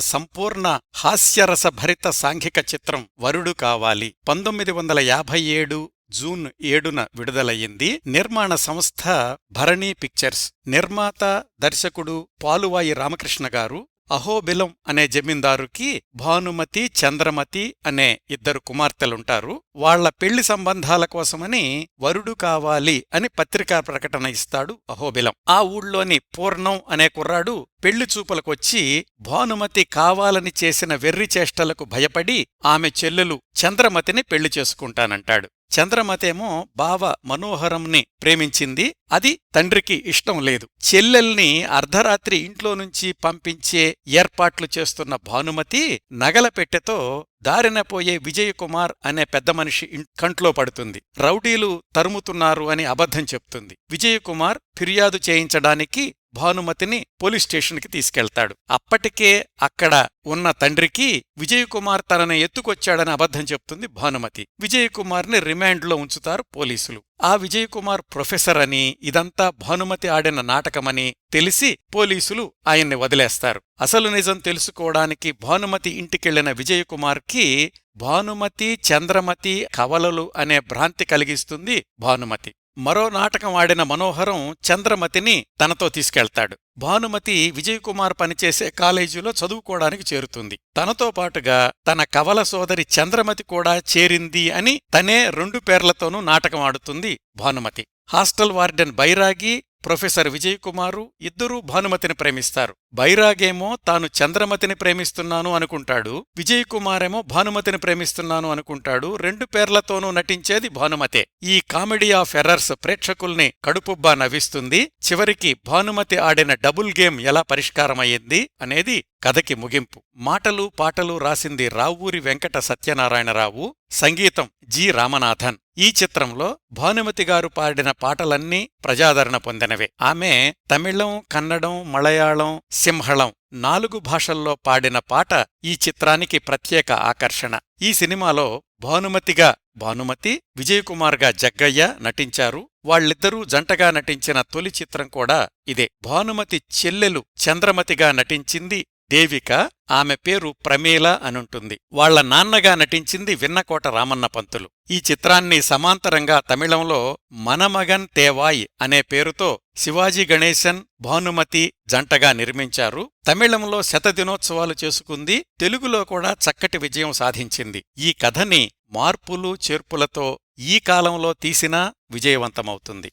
సంపూర్ణ హాస్యరసభరిత సాంఘిక చిత్రం వరుడు కావాలి. పంతొమ్మిది వందల యాభై ఏడు జూన్ ఏడున విడుదలయ్యింది. నిర్మాణ సంస్థ భరణీ పిక్చర్స్. నిర్మాత దర్శకుడు పాలువాయి రామకృష్ణ గారు అహోబిలం అనే జమీందారుకి భానుమతి చంద్రమతి అనే ఇద్దరు కుమార్తెలుంటారు. వాళ్ళ పెళ్ళి సంబంధాల కోసమని వరుడు కావాలి అని పత్రికా ప్రకటన ఇస్తాడు అహోబిలం ఆ ఊళ్ళోని పూర్ణం అనే కుర్రాడు పెళ్ళి చూపులకొచ్చి భానుమతి కావాలని చేసిన వెర్రి చేష్టలకు భయపడి ఆమె చెల్లెలు చంద్రమతిని పెళ్ళి చేసుకుంటానంటాడు. చంద్రమతేమో బావ మనోహరంని ప్రేమించింది అది తండ్రికి ఇష్టం లేదు. చెల్లెల్ని అర్ధరాత్రి ఇంట్లో నుంచి పంపించే ఏర్పాట్లు చేస్తున్న భానుమతి నగల పెట్టెతో దారిన పోయే విజయకుమార్ అనే పెద్ద మనిషి కంట్లో పడుతుంది. రౌడీలు తరుముతున్నారు అని అబద్ధం చెప్తుంది. విజయకుమార్ ఫిర్యాదు చేయించడానికి భానుమతిని పోలీస్ స్టేషన్కి తీసుకెళ్తాడు. అప్పటికే అక్కడ ఉన్న తండ్రికి విజయకుమార్ తనని ఎత్తుకొచ్చాడని అబద్ధం చెప్తుంది భానుమతి. విజయకుమార్ని రిమాండ్లో ఉంచుతారు పోలీసులు. ఆ విజయకుమార్ ప్రొఫెసర్ అని ఇదంతా భానుమతి ఆడిన నాటకమని తెలిసి పోలీసులు ఆయన్ని వదిలేస్తారు. అసలు నిజం తెలుసుకోవడానికి భానుమతి ఇంటికెళ్ళిన విజయకుమార్కి భానుమతి చంద్రమతి కవలలు అనే భ్రాంతి కలిగిస్తుంది భానుమతి. మరో నాటకం ఆడిన మనోహరం చంద్రమతిని తనతో తీసుకెళ్తాడు. భానుమతి విజయకుమార్ పనిచేసే కాలేజీలో చదువుకోవడానికి చేరుతుంది. తనతో పాటుగా తన కవల సోదరి చంద్రమతి కూడా చేరింది అని తనే రెండు పేర్లతోనూ నాటకం ఆడుతుంది Bhanumathi. Hostel warden Bairagi professor Vijayakumar ఇద్దరూ భానుమతిని ప్రేమిస్తారు. బైరాగేమో తాను చంద్రమతిని ప్రేమిస్తున్నాను అనుకుంటాడు విజయకుమారేమో భానుమతిని ప్రేమిస్తున్నాను అనుకుంటాడు రెండు పేర్లతోనూ నటించేది భానుమతే. ఈ కామెడీ ఆఫ్ ఎర్రర్స్ ప్రేక్షకుల్ని కడుపుబ్బా నవ్విస్తుంది. చివరికి భానుమతి ఆడిన డబుల్ గేమ్ ఎలా పరిష్కారమయ్యింది అనేది కథకి ముగింపు. మాటలు పాటలు రాసింది రావూరి వెంకట సత్యనారాయణరావు సంగీతం జి రామనాథన్. ఈ చిత్రంలో భానుమతి గారు పాడిన పాటలన్నీ ప్రజాదరణ పొందినవే. ఆమె తమిళం కన్నడం మలయాళం సింహళం నాలుగు భాషల్లో పాడిన పాట ఈ చిత్రానికి ప్రత్యేక ఆకర్షణ. ఈ సినిమాలో భానుమతిగా భానుమతి విజయకుమార్గా జగ్గయ్య నటించారు. వాళ్ళిద్దరూ జంటగా నటించిన తొలి చిత్రం కూడా ఇదే. భానుమతి చెల్లెలు చంద్రమతిగా నటించింది దేవిక ఆమె పేరు ప్రమీల అనుంటుంది. వాళ్ళ నాన్నగా నటించింది విన్నకోట రామన్న పంతులు. ఈ చిత్రాన్ని సమాంతరంగా తమిళంలో మనమగన్ తేవాయ్ అనే పేరుతో శివాజీ గణేశన్ భానుమతి జంటగా నిర్మించారు. తమిళంలో శతదినోత్సవాలు చేసుకుంది. తెలుగులో కూడా చక్కటి విజయం సాధించింది. ఈ కథని మార్పులు చేర్పులతో ఈ కాలంలో తీసినా విజయవంతమవుతుంది.